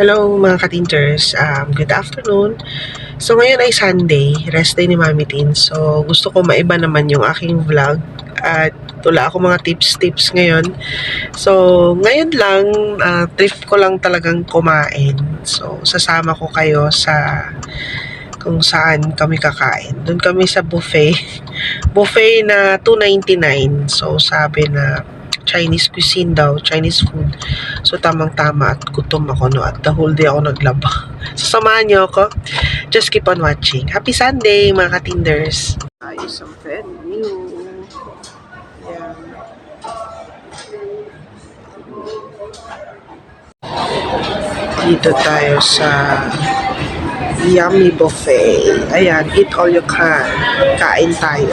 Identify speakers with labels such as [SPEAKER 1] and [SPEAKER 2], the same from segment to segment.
[SPEAKER 1] Hello mga katinters, um, good afternoon. So ngayon ay Sunday, rest day ni Mami Tin. So gusto ko maiba naman yung aking vlog at wala ako mga tips-tips ngayon. So ngayon lang, uh, trip ko lang talagang kumain. So sasama ko kayo sa kung saan kami kakain. Doon kami sa buffet. buffet na 2.99. So sabi na Chinese cuisine daw, Chinese food. So, tamang-tama at gutom ako, no? At the whole day ako naglaba. So, samahan niyo ako. Just keep on watching. Happy Sunday, mga katinders! Ayos ang venue. Yan. Dito tayo sa Yummy Buffet. Ayan, eat all you can. Kain tayo.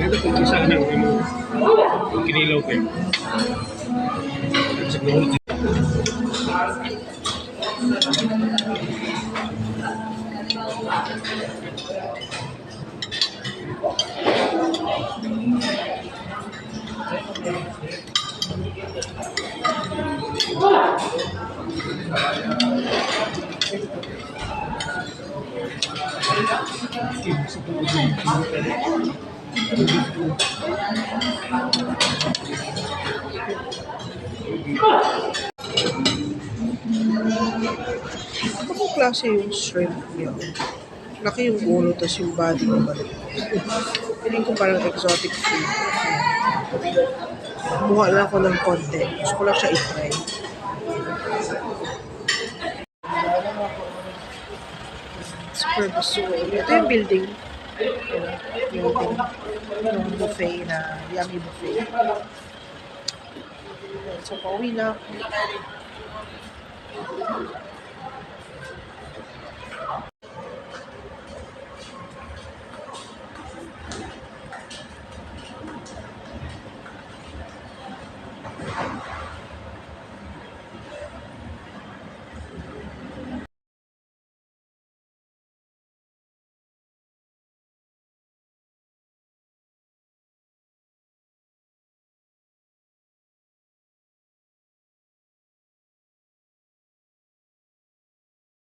[SPEAKER 2] Ito kung isa na mo kinilaw kayo. Siguro
[SPEAKER 1] Ano pong klase yung shrimp niya? Laki yung ulo, tas yung body ng balik. Piling ko parang exotic food. Kumuha lang ako ng konti. Gusto ko lang siya i-try. Super gusto ko. Ito yung building. Yung. Yung buffet na, yummy buffet. So, pauwi na.